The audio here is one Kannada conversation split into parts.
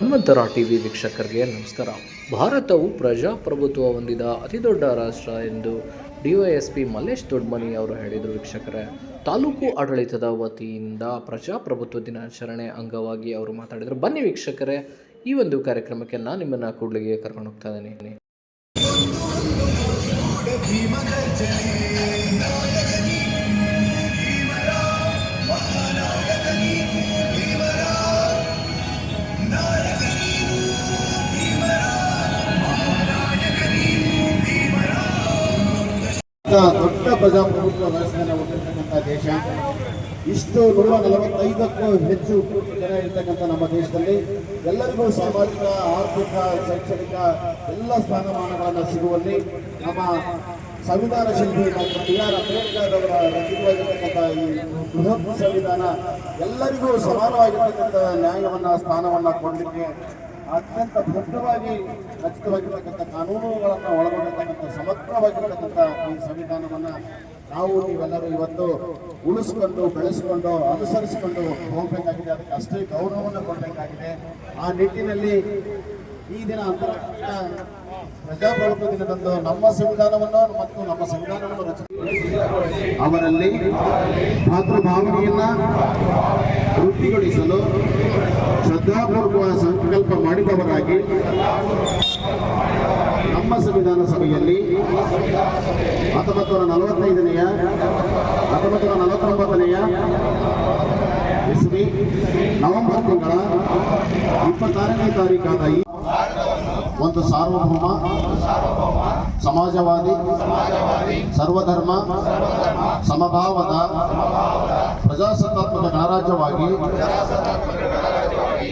ಹನುಮಂತರ ಟಿವಿ ವೀಕ್ಷಕರಿಗೆ ನಮಸ್ಕಾರ. ಭಾರತವು ಪ್ರಜಾಪ್ರಭುತ್ವ ಹೊಂದಿದ ಅತಿದೊಡ್ಡ ರಾಷ್ಟ್ರ ಎಂದು ಡಿವೈಎಸ್ಪಿ ಮಲ್ಲೇಶ್ ದೊಡ್ಮನಿ ಅವರು ಹೇಳಿದರು ವೀಕ್ಷಕರೇ. ತಾಲೂಕು ಆಡಳಿತದ ವತಿಯಿಂದ ಪ್ರಜಾಪ್ರಭುತ್ವ ದಿನಾಚರಣೆ ಅಂಗವಾಗಿ ಅವರು ಮಾತಾಡಿದರು. ಬನ್ನಿ ವೀಕ್ಷಕರೇ, ಈ ಒಂದು ಕಾರ್ಯಕ್ರಮಕ್ಕೆ ನಾನು ನಿಮ್ಮನ್ನು ಕೂಡಲಿಗೆ ಕರ್ಕೊಂಡು ಹೋಗ್ತಾ ಇದ್ದೀನಿ. ಪ್ರಜಾಪ್ರಭುತ್ವ ವ್ಯವಸ್ಥೆಯನ್ನು ಹೊಂದಿರತಕ್ಕಂಥ ದೇಶ. ಇಷ್ಟು ನೂರ ನಲವತ್ತೈದಕ್ಕೂ ಹೆಚ್ಚು ಜನ ಇರ್ತಕ್ಕಂಥ ನಮ್ಮ ದೇಶದಲ್ಲಿ ಎಲ್ಲರಿಗೂ ಸಾಮಾಜಿಕ, ಆರ್ಥಿಕ, ಶೈಕ್ಷಣಿಕ ಎಲ್ಲ ಸ್ಥಾನಮಾನಗಳನ್ನು ಸಿಗುವಲ್ಲಿ ನಮ್ಮ ಸಂವಿಧಾನ ಶಿಲ್ಪಿ ಡಾಕ್ಟರ್ ಬಿ ಆರ್ ಅಂಬೇಡ್ಕರ್ ಅವರ ರಚಿತವಾಗಿರ್ತಕ್ಕಂಥ ಈ ಬೃಹತ್ ಸಂವಿಧಾನ ಎಲ್ಲರಿಗೂ ಸಮಾನವಾಗಿರ್ತಕ್ಕಂಥ ನ್ಯಾಯವನ್ನ, ಸ್ಥಾನವನ್ನ ಕೊಡಲಿಕ್ಕೆ ಅತ್ಯಂತ ದೊಡ್ಡವಾಗಿ ರಚಿತವಾಗಿರ್ತಕ್ಕಂಥ ಕಾನೂನುಗಳನ್ನು ಒಳಗೊಂಡಿರ್ತಕ್ಕಂಥ, ಸಮಗ್ರವಾಗಿರ್ತಕ್ಕಂಥ ಈ ಸಂವಿಧಾನವನ್ನ ನಾವು ನೀವೆಲ್ಲರೂ ಇವತ್ತು ಉಳಿಸ್ಕೊಂಡು, ಬೆಳೆಸಿಕೊಂಡು, ಅನುಸರಿಸಿಕೊಂಡು ಹೋಗಬೇಕಾಗಿದೆ. ಅದಕ್ಕೆ ಅಷ್ಟೇ ಗೌರವವನ್ನು ಕೊಡಬೇಕಾಗಿದೆ. ಆ ನಿಟ್ಟಿನಲ್ಲಿ ಈ ದಿನ ಅಂತಾರಾಷ್ಟ್ರೀಯ ಪ್ರಜಾಪ್ರಭುತ್ವ ದಿನದಂದು ನಮ್ಮ ಸಂವಿಧಾನವನ್ನು ಮತ್ತು ನಮ್ಮ ಸಂವಿಧಾನವನ್ನು ರಚಿಸಿ. ಅವರಲ್ಲಿ ಮಾತೃಭಾವನೆಯನ್ನ ವೃತ್ತಿಗೊಳಿಸಲು ಮಾಡಿದವರಾಗಿ ನಮ್ಮ ಸಂವಿಧಾನ ಸಭೆಯಲ್ಲಿ ಹತ್ತೊಂಬತ್ತು ನೂರ ನಲವತ್ತೈದನೆಯ ಹತ್ತೊಂಬತ್ತು ನೂರ ನಲವತ್ತೊಂಬತ್ತನೆಯ ಇಸ್ವಿ ನವೆಂಬರ್ ತಿಂಗಳ ಇಪ್ಪತ್ತಾರನೇ ತಾರೀಕಾದ ಈ ಒಂದು ಸಾರ್ವಭೌಮ, ಸಮಾಜವಾದಿ, ಸರ್ವಧರ್ಮ, ಸಮಭಾವದ ಪ್ರಜಾಸತ್ತಾತ್ಮಕ ಗಣರಾಜ್ಯವಾಗಿ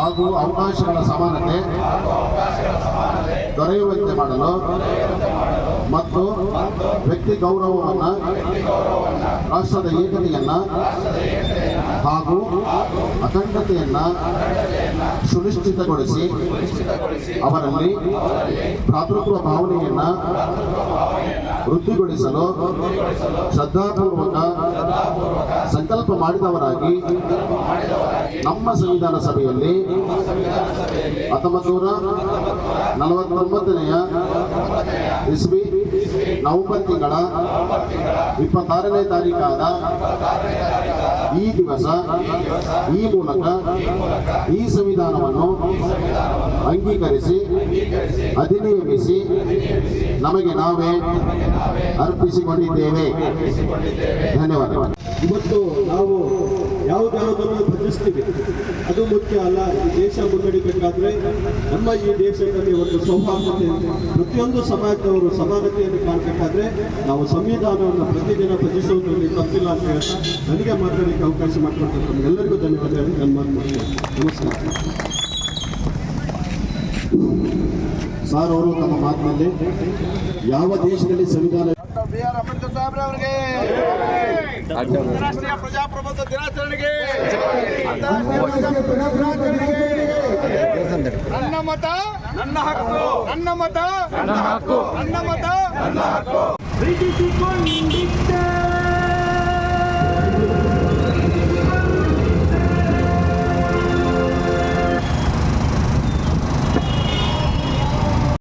ಹಾಗೂ ಅವಕಾಶಗಳ ಸಮಾನತೆ ದೊರೆಯುವಂತೆ ಮಾಡಲು ಮತ್ತು ವ್ಯಕ್ತಿ ಗೌರವವನ್ನು ರಾಷ್ಟ್ರದ ಏಕತೆಯನ್ನು ಹಾಗೂ ಅಖಂಡತೆಯನ್ನ ಸುನಿಶ್ಚಿತಗೊಳಿಸಿ ಅವರಲ್ಲಿ ಭ್ರಾತೃತ್ವ ಭಾವನೆಯನ್ನ ವೃದ್ಧಿಗೊಳಿಸಲು ಶ್ರದ್ಧಾಪೂರ್ವಕ ಸಂಕಲ್ಪ ಮಾಡಿದವರಾಗಿ ನಮ್ಮ ಸಂವಿಧಾನ ಸಭೆಯಲ್ಲಿ ಹತ್ತೊಂಬತ್ತು ನೂರ ನಲವತ್ತೊಂಬತ್ತನೆಯ ಇಸ್ವಿ ನವೆಂಬರ್ ತಿಂಗಳ ಇಪ್ಪತ್ತಾರನೇ ತಾರೀಕಾದ ಈ ದಿವಸ ಈ ಮೂಲಕ ಈ ಸಂವಿಧಾನವನ್ನು ಅಂಗೀಕರಿಸಿ, ಅಧಿನಿಯಮಿಸಿ ನಮಗೆ ನಾವೇ ಅರ್ಪಿಸಿಕೊಂಡಿದ್ದೇವೆ. ಧನ್ಯವಾದಗಳು. ಇವತ್ತು ನಾವು ಯಾವುದ್ಯಾವುದನ್ನು ಭಜಿಸ್ತೀವಿ. ಅದು ಮುಖ್ಯ ಅಲ್ಲ, ಈ ದೇಶ ಮುನ್ನಡಿಬೇಕಾದ್ರೆ ನಮ್ಮ ಈ ದೇಶದಲ್ಲಿ ಒಂದು ಸೌಹಾರ್ದತೆ, ಪ್ರತಿಯೊಂದು ಸಮಾಜದವರು ಸಮಾನತೆಯನ್ನು ಕಾಣಬೇಕಾದ್ರೆ ನಾವು ಸಂವಿಧಾನವನ್ನು ಪ್ರತಿದಿನ ಭಜಿಸುವುದರಲ್ಲಿ ತಪ್ಪಿಲ್ಲ ಅಂತ ಹೇಳ್ತಾ ನನಗೆ ಮಾತಾಡಲಿಕ್ಕೆ ಅವಕಾಶ ಮಾಡಿಕೊಡ್ತಕ್ಕಂಥ ಎಲ್ಲರಿಗೂ ಧನ್ಯವಾದಗಳು. ಮಾಡ್ತೀನಿ. ನಮಸ್ಕಾರ. ಸಾರ್ ಅವರು ತಮ್ಮ ಮಾತಿನಲ್ಲಿ ಯಾವ ದೇಶದಲ್ಲಿ ಸಂವಿಧಾನ ಬಿ ಆರ್ ಅಂಬೇಡ್ಕರ್ ಸಾಹೇಬ್ರವರಿಗೆ ಅಂತಾರಾಷ್ಟ್ರೀಯ ಪ್ರಜಾಪ್ರಭುತ್ವ ದಿನಾಚರಣೆಗೆ ನನ್ನ ಮತ ನನ್ನ ಹಕ್ಕು ನನ್ನ ಮತ ನನ್ನ ಹಕ್ಕು ನನ್ನ ಮತ ನನ್ನ ಹಕ್ಕು.